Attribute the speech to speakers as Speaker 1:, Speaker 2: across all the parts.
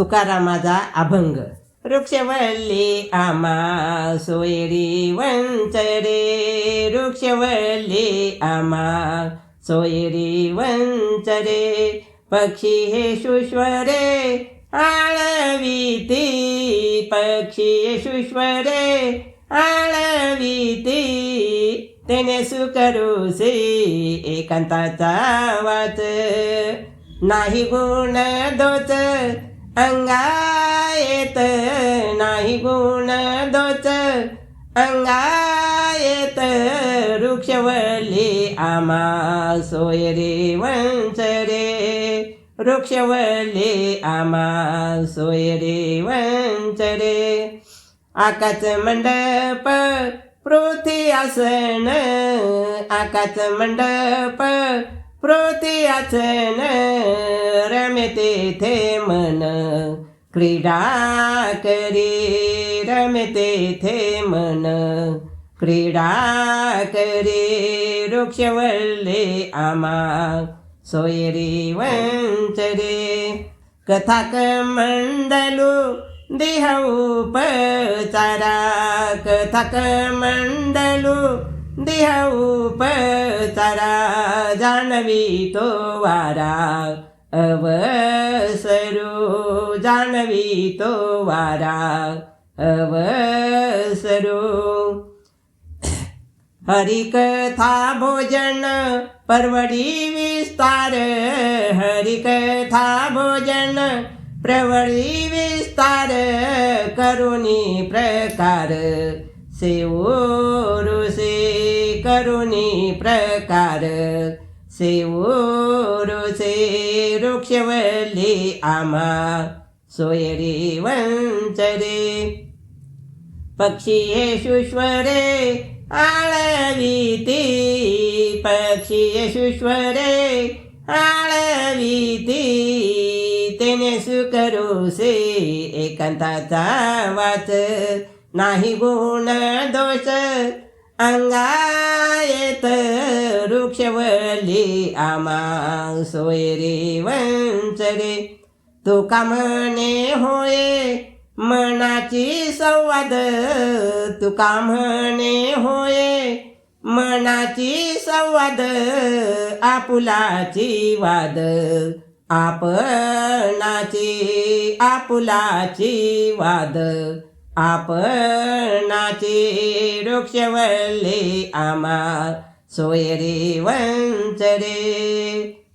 Speaker 1: तुकारामाचा अभंग. वृक्षवल्ली आमा सोयरी वंचरे. वृक्षवल्ली आमा सोयरी वंचरे. पक्षी हे शुश्वरे आळवीती पक्षी हे शुश्वरे आळवीती तेने सुकरुसे एकांताचा वाच. नाही गुण दोच अंगायत नाही गुण दोच. अंगायत वृक्षवल्ली आमा सोय रे वंश रे. वृक्षवल्ली आमा सोय रे वंश रे. आकाच मंडप पृथ्वी आसन. आकाच मंडप प्रोतियाचन रमते थे मन क्रीडा करी रमते थे मन क्रीडा करी वृक्षवल्ले आमा सोयरी वंचरे कथाक मंडलू देहउपचारा कथाक मंडलू देहउपचारा जाणवी तो वारा। अवसरो जाणवी तो वारा। अवसरो। हरिकथा भोजन परवडी विस्तार। हरिकथा भोजन प्रवळी विस्तार। करुणी प्रकार सेवोरुसे करुणी प्रकार सेवोरुसे वृक्षवल्ली आमा सोयरी वंचरे पक्षी हे शुश्वरे आळवीती पक्षी हे शुश्वरे आळवीती तेने सुकरुसे एकांताचा वाच नाही गुण दोष अंगायत वृक्षवली आमा सोयरे वंचरे. तो म्हणे होय मनाची संवाद? तुका म्हणे होय मनाची संवाद? आपुलाची वाद. आपणाची आपुलाची वाद. आपणाची वृक्षवल्ली आमा सोयरी वंचरे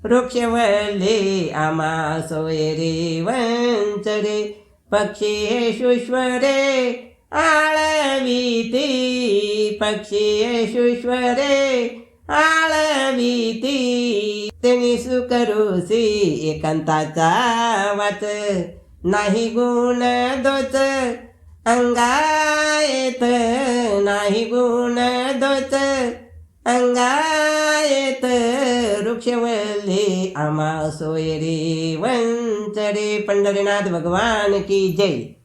Speaker 1: वृक्षवल्ली आमा सोयरी वंचरे पक्षी हे शुश्वरे आळवीती. पक्षी हे शुश्वरे आळवीती. तेनी सुकरुसी एकांताचा वाच. नाही गुण दोच. अंगायत नाही गुण दोच अंगायत वृक्षवल्ली आमा सोयरी वंचरे पंढरीनाथ भगवान की जय.